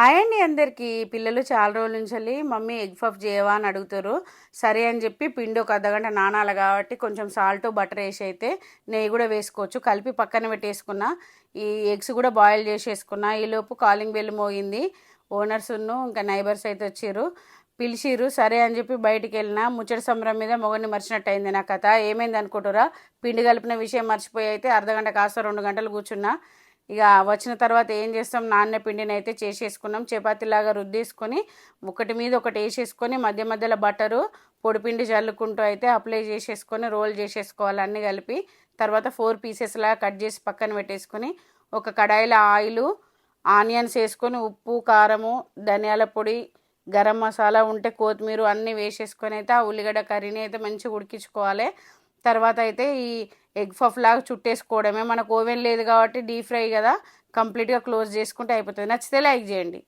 Hi అండి అందరికీ. పిల్లలు చాలా రోజుల నుంచి వెళ్ళి మమ్మీ ఎగ్ పఫ్ చేయవా అని అడుగుతారు. సరే అని చెప్పి పిండి ఒక అర్ధగంట నానాలి కాబట్టి కొంచెం సాల్ట్ బటర్ వేసి అయితే నెయ్యి కూడా వేసుకోవచ్చు. కలిపి పక్కన పెట్టేసుకున్న ఈ ఎగ్స్ కూడా బాయిల్ చేసేసుకున్న. ఈలోపు కాలింగ్ బెల్ మోగింది. ఓనర్స్ను ఇంకా నైబర్స్ అయితే వచ్చారు. పిలిచిరు సరే అని చెప్పి బయటికి వెళ్ళిన ముచ్చట సంబరం మీద మొగని మర్చినట్టు అయింది నా కథ. ఏమైంది అనుకుంటురా పిండి కలిపిన విషయం మర్చిపోయి అయితే అర్ధగంట కాస్త రెండు గంటలు కూర్చున్నా. ఇక వచ్చిన తర్వాత ఏం చేస్తాం? నాన్న పిండిని అయితే చేసేసుకున్నాం. చపాతీలాగా రుద్దేసుకొని ఒకటి మీద ఒకటి వేసేసుకొని మధ్య మధ్యలో బటరు పొడిపిండి చల్లుకుంటూ అయితే అప్లై చేసేసుకొని రోల్ చేసేసుకోవాలి అన్నీ కలిపి. తర్వాత ఫోర్ పీసెస్ లాగా కట్ చేసి పక్కన పెట్టేసుకొని ఒక కడాయిలో ఆయిల్ ఆనియన్స్ వేసుకొని ఉప్పు కారము ధనియాల పొడి గరం మసాలా ఉంటే కొత్తిమీర అన్నీ వేసేసుకొని అయితే ఆ ఉల్లిగడ్డ కర్రీని అయితే మంచిగా ఉడికించుకోవాలి. తర్వాత అయితే ఈ ఎగ్ పఫ్ లాగా చుట్టేసుకోవడమే. మనకు ఓవెన్ లేదు కాబట్టి డీప్ ఫ్రై కదా కంప్లీట్గా క్లోజ్ చేసుకుంటే అయిపోతుంది. నచ్చితే లైక్ చేయండి.